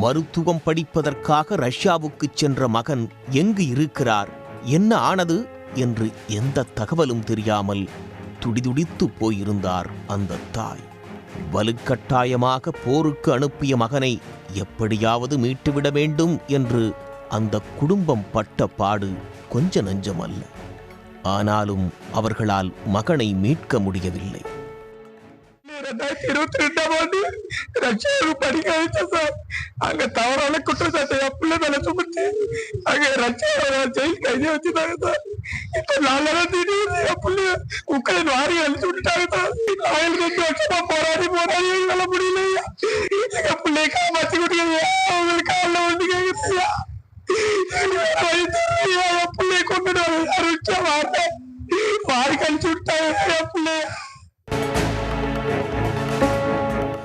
மருத்துவம் படிப்பதற்காக ரஷ்யாவுக்கு சென்ற மகன் எங்கு இருக்கிறார்? என்ன ஆனது? என்று எந்த தகவலும் தெரியாமல் துடிதுடித்து போயிருந்தார் அந்த தாய். வலுக்கட்டாயமாக போருக்கு அனுப்பிய மகனை எப்படியாவது மீட்டுவிட வேண்டும் என்று அந்த குடும்பம் பட்ட பாடு கொஞ்ச நஞ்சமல்ல. ஆனாலும் அவர்களால் மகனை மீட்க முடியவில்லை. ரெண்டாயிரத்தி இருபத்தி ரெண்டாம் ஆண்டு ரஷ்யாவுக்கு படிக்க வச்சேன் சார். அங்க தவறான குற்றச்சாட்டை என் மேல சுமத்தி அங்க ரஷ்யாவோட ஜெயில் கைதியா வச்சுட்டாங்க சார். இப்ப நாலு திடீர்னு என் உக்ரைன் வாரி அழிச்சு விட்டுட்டாங்க சார். ஆயிரத்தி ரெண்டு வருஷமா போராடி போராடி எங்களால முடியல எங்க பிள்ளைய காமாத்தி கொடுக்கலையா அவங்களுக்கு காலில் வந்து கேட்குறியா என் பிள்ளைய கொண்டு ரஷ்யா வாரி கழிச்சு விட்டாங்க என் பிள்ளைய.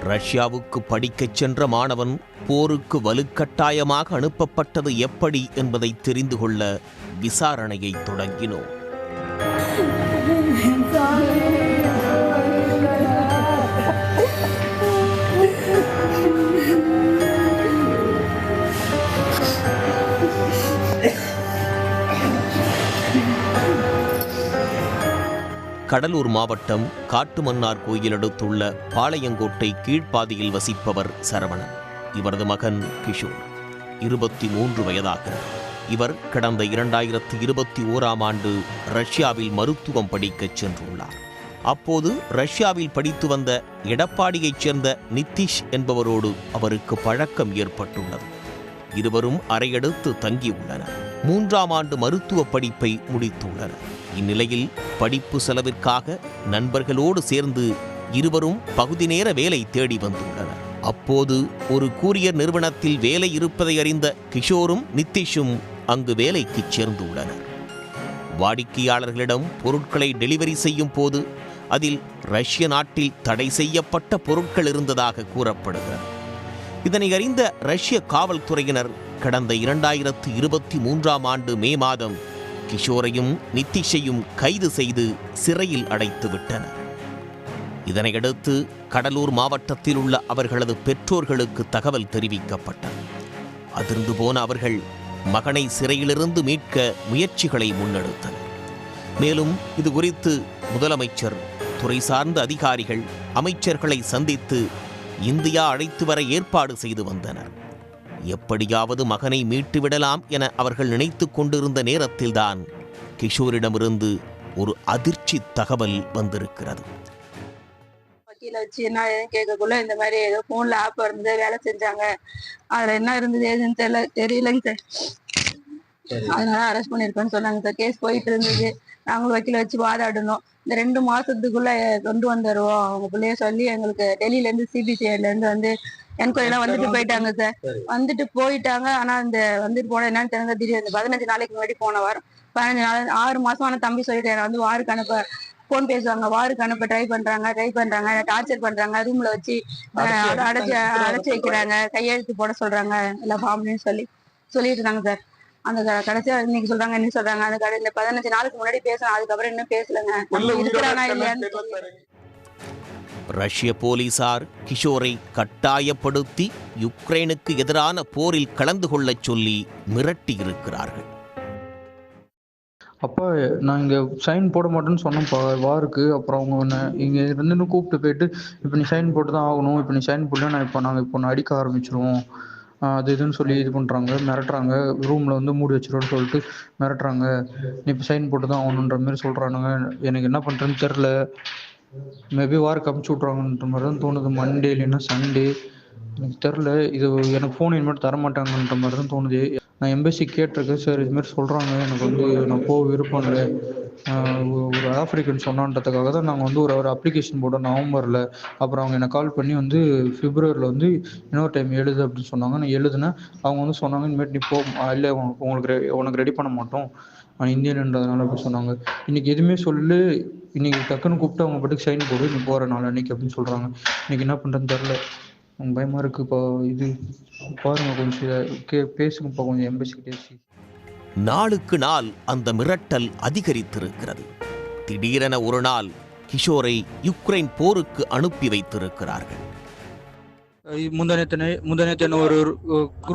ரஷ்யாவுக்கு படிக்கச் சென்ற மாணவன் போருக்கு வலுக்கட்டாயமாக அனுப்பப்பட்டது எப்படி என்பதை தெரிந்து கொள்ள விசாரணையை தொடங்கினோம். கடலூர் மாவட்டம் காட்டுமன்னார் கோயில் அடுத்துள்ள பாளையங்கோட்டை கீழ்ப்பாதியில் வசிப்பவர் சரவணன். இவரது மகன் கிஷோர். இருபத்தி மூன்று வயதாகிறார் இவர் கடந்த இரண்டாயிரத்தி இருபத்தி ஓராம் ஆண்டு ரஷ்யாவில் மருத்துவம் படிக்கச் சென்றுள்ளார். அப்போது ரஷ்யாவில் படித்து வந்த எடப்பாடியைச் சேர்ந்த நிதிஷ் என்பவரோடு அவருக்கு பழக்கம் ஏற்பட்டுள்ளது. இருவரும் அறையடுத்து தங்கியுள்ளனர். மூன்றாம் ஆண்டு மருத்துவ படிப்பை முடித்துள்ளனர். இந்நிலையில் படிப்பு செலவிற்காக நண்பர்களோடு சேர்ந்து இருவரும் பகுதி நேர வேலை தேடி வந்துள்ளனர். அப்போது ஒரு கூரியர் நிறுவனத்தில் வேலை இருப்பதை அறிந்த கிஷோரும் நிதிஷும் அங்கு வேலைக்கு சேர்ந்துள்ளனர். வாடிக்கையாளர்களிடம் பொருட்களை டெலிவரி செய்யும் போது அதில் ரஷ்ய நாட்டில் தடை செய்யப்பட்ட பொருட்கள் இருந்ததாக கூறப்படுகிறது. இதனை அறிந்த ரஷ்ய காவல்துறையினர் கடந்த இரண்டாயிரத்து இருபத்தி மூன்றாம் ஆண்டு மே மாதம் கிஷோரையும் நித்திஷையும் கைது செய்து சிறையில் அடைத்து விட்டனர். இதனையடுத்து கடலூர் மாவட்டத்தில் உள்ள அவர்களது பெற்றோர்களுக்கு தகவல் தெரிவிக்கப்பட்டது. அதிர்ந்து போன அவர்கள் மகனை சிறையிலிருந்து மீட்க முயற்சிகளை முன்னெடுத்தனர். மேலும் இது குறித்து முதலமைச்சர் துறை சார்ந்த அதிகாரிகள் அமைச்சர்களை சந்தித்து இந்தியா அழைத்து வர ஏற்பாடு செய்து வந்தனர். எப்படியாவது மகனை மீட்டுவிடலாம் என அவர்கள் நினைத்து கொண்டிருந்த நேரத்தில்தான் கிஷோரிடமிருந்து ஒரு அதிர்ச்சி தகவல் வந்திருக்கிறது. வக்கீல வச்சு என்ன ஏதுன்னு கேட்கக்குள்ள இந்த மாதிரி ஏதோ போன்ல ஆப் இருந்தது வேலை செஞ்சாங்க. அதுல என்ன இருந்தது ஏதுன்னு தெரியல தெரியலங்க சார் அதனால அரெஸ்ட் பண்ணிருக்கேன்னு சொன்னாங்க சார் கேஸ் போயிட்டு இருந்தது. நாங்களும் வக்கீல வச்சு வாதாடணும். இந்த ரெண்டு மாசத்துக்குள்ள கொண்டு வந்துடுவோம் அவங்க பிள்ளைய சொல்லி எங்களுக்கு டெல்லியில இருந்து சிபிசிஐல இருந்து வந்து என்கொயரி எல்லாம் வந்துட்டு போயிட்டாங்க சார். வந்துட்டு போயிட்டாங்க. ஆனா இந்த வந்துட்டு போன என்னன்னு தெரிஞ்ச திடீர்னு பதினஞ்சு நாளைக்கு முன்னாடி போன வாரம் பதினஞ்சு நாள் ஆறு மாசம் ஆன தம்பி சொல்லிட்டு என்னை வந்து வாருக்கு அனுப்ப போன் பேசுவாங்க. வாருக்கு அனுப்ப ட்ரை பண்றாங்க ட்ரை பண்றாங்க. டார்ச்சர் பண்றாங்க. ரூம்ல வச்சு அடைச்சு அடைச்சு வைக்கிறாங்க. கையெழுத்து போட சொல்றாங்க. எல்லா ஃபார்ம்லயும் சொல்லி சொல்லிட்டு இருந்தாங்க சார். அந்த கடைசியா இன்னைக்கு சொல்றாங்க இன்னைக்கு சொல்றாங்க. அந்த கடை இந்த பதினஞ்சு நாளுக்கு முன்னாடி பேசணும். அதுக்கப்புறம் இன்னும் பேசலங்க. இருக்கானா இல்லையான்னு. ரஷ்ய போலீசார் கிஷோரை கட்டாயப்படுத்தி யுக்ரைனுக்கு எதிரான போரில் கலந்து கொள்ளச் சொல்லி மிரட்டியிருக்கிறார்கள். அப்பா நான் இங்கே சைன் போட மாட்டேன்னு சொன்னேன்ப்பா. வாருக்கு அப்புறம் அவங்க ஒன்று இங்கே இருந்துன்னு கூப்பிட்டு போயிட்டு இப்போ நீ சைன் போட்டு தான் ஆகணும். இப்போ நீ சைன் போடல நான் இப்போ நாங்கள் இப்போ நான் அடிக்க ஆரம்பிச்சிருவோம். அது இதுன்னு சொல்லி இது பண்ணுறாங்க மிரட்டுறாங்க. ரூமில் வந்து மூடி வச்சிருவோன்னு சொல்லிட்டு மிரட்டுறாங்க. நீ இப்போ சைன் போட்டு தான் ஆகணுன்ற மாதிரி சொல்கிறானுங்க எனக்கு என்ன பண்ணுறேன்னு தெரில மேபி வாருக்கு அமுச்சு விட்ருவாங்கன்ற மாதிரி தான் தோணுது. மண்டே இல்லைன்னா சண்டே எனக்கு தெரில இது எனக்கு ஃபோன் இனிமேல் தர மாட்டாங்கன்ற மாதிரி தான் தோணுது. நான் எம்பசி கேட்டிருக்கேன் சார் இதுமாரி சொல்கிறாங்க எனக்கு வந்து நான் போக விருப்பம் இல்லை. ஒரு ஆஃப்ரிக்கன் சொன்னான்றதுக்காக தான் நாங்கள் வந்து ஒரு ஒரு அப்ளிகேஷன் போட்டோம் நவம்பரில். அப்புறம் அவங்க என்னை கால் பண்ணி வந்து பிப்ரவரியில் வந்து இன்னொரு டைம் எழுது அப்படின்னு சொன்னாங்க. நான் எழுதுனேன். அவங்க வந்து சொன்னாங்க இனிமேட்டு நீ போ. இல்லை உனக்கு உங்களுக்கு ரெ- உனக்கு ரெடி பண்ண மாட்டோம். நான் இந்தியன்ன்றதுனால அப்படி சொன்னாங்க. இன்னைக்கு எதுவுமே சொல்லு இன்னைக்கு டக்குன்னு கூப்பிட்டு அவங்க பாட்டுக்கு சைன் போடு நீ போகிற நாள் அன்னைக்கு அப்படின்னு சொல்கிறாங்க இன்னைக்கு என்ன பண்ணுறேன்னு தெரில எனக்கு பயமாக இருக்குப்பா இது பாருங்க கொஞ்சம் கே பேசுங்கப்பா கொஞ்சம் எம்பசி பேசி. நாளுக்கு நாள் அந்த மிரட்டல் அதிகரித்திருக்கிறது. திடீரென ஒரு நாள் கிஷோரை யுக்ரைன் போருக்கு அனுப்பி வைத்திருக்கிறார்கள். முந்தானேத்து முந்தானேத்து ஒரு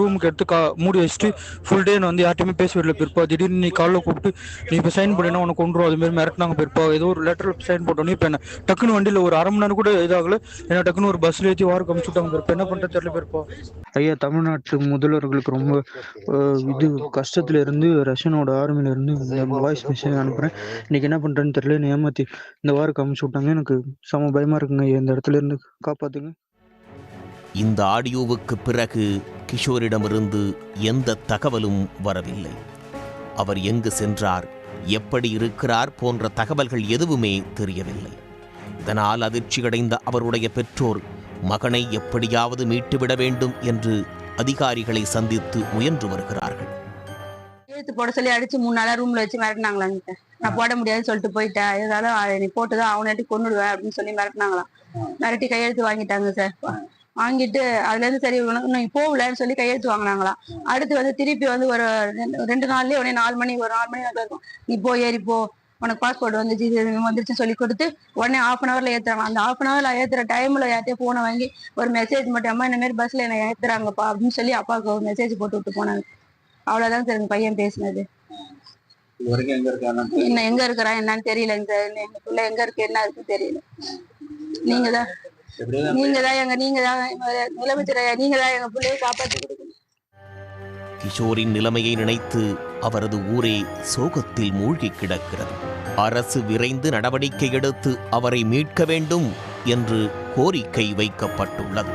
ரூமுக்கு எடுத்து கா மூடி வச்சுட்டு ஃபுல் டே நான் வந்து யார்ட்டையுமே பேச விடல பிற்பா. திடீர்னு நீ காலைல கூப்பிட்டு நீ இப்போ சைன் பண்ணினா உனக்கு கொண்டுரும் அது மாதிரி மிரட்டினாங்க பிற்பா. ஏதோ ஒரு லெட்டர் சைன் போட்டோன்னே இப்போ என்ன டக்குன்னு வண்டியில் ஒரு அரை மணி நேரம் கூட இதாகல. ஏன்னா டக்குன்னு ஒரு பஸ்ல ஏற்றி வாரம் கமிச்சு விட்டாங்க பிற்பா. என்ன பண்ணுறது தெரியல பிற்பா. ஐயா தமிழ்நாட்டு முதல்வர்களுக்கு ரொம்ப இது கஷ்டத்துல இருந்து ரஷ்யனோட ஆர்மில இருந்து இந்த வாய்ஸ் மெசேஜ் அனுப்புறேன். இன்னைக்கு என்ன பண்றேன்னு தெரியல ஏமாத்தி இந்த வாரம் கமிச்சு விட்டாங்க. எனக்கு செம பயமா இருக்குங்க ஐயா, இந்த இடத்துல இருந்து காப்பாத்துங்க. இந்த ஆடியோவுக்கு பிறகு கிஷோரிடமிருந்து எந்த தகவலும் வரவில்லை. அவர் எங்கு சென்றார் எப்படி இருக்கிறார் போன்ற தகவல்கள் எதுவுமே தெரியவில்லை. இதனால் அதிர்ச்சியடைந்த அவருடைய பெற்றோர் மகனை எப்படியாவது மீட்டுவிட வேண்டும் என்று அதிகாரிகளை சந்தித்து முயன்று வருகிறார்கள். எழுத்து போட சொல்லி அடிச்சு மூணு நாளா ரூம்ல வச்சு மிரட்டினாங்களாங்க நான் போட முடியாதுன்னு சொல்லிட்டு போயிட்டேன் இருந்தாலும் நீ போட்டுதான் அவனாட்டி கொண்டுடுவேன் அப்படின்னு சொல்லி மிரட்டினாங்களாம். மிரட்டி கையெழுத்து வாங்கிட்டாங்க சார். வாங்கிட்டு அதுல இருந்து சரி நீ போகலன்னு சொல்லி கையெழுத்து வாங்கினாங்களாம். அடுத்து வந்து திருப்பி வந்து ஒரு ரெண்டு- நாள்லயே உடனே நாலு மணி ஒரு நாலு மணி இருக்கும். நீ போ ஏறி போ. உனக்கு பாஸ்போர்ட் வந்துச்சு இது வந்துருச்சுன்னு சொல்லி கொடுத்து உடனே ஹாஃப் அன் ஹவர்ல ஏத்துறாங்க. அந்த ஹாஃப் அன் ஹவர்ல ஏத்துற டைம்ல யார்ட்டையும் போனை வாங்கி ஒரு மெசேஜ் மட்டும் அம்மா இந்த மாதிரி பஸ்ல என்ன ஏத்துறாங்கப்பா அப்படின்னு சொல்லி அப்பாவுக்கு ஒரு மெசேஜ் போட்டு விட்டு போனாங்க. அவ்வளவுதான் சார் எங்க பையன் பேசினது. என்ன எங்க இருக்கிறான் என்னன்னு தெரியலங்க சார் எங்க பிள்ளை எங்க இருக்கு என்ன இருக்கு தெரியல. நீங்க தான். நீங்க தான் எங்க நீங்க தான் முதலமைச்சர் ஐயா, நீங்க தான் எங்க பிள்ளையை காப்பாத்தி கொடுக்கணும். கிஷோரின் நிலைமையை நினைத்து அவரது ஊரே சோகத்தில் மூழ்கி கிடக்கிறது. அரசு விரைந்து நடவடிக்கை எடுத்து அவரை மீட்க வேண்டும் என்று கோரிக்கை வைக்கப்பட்டுள்ளது.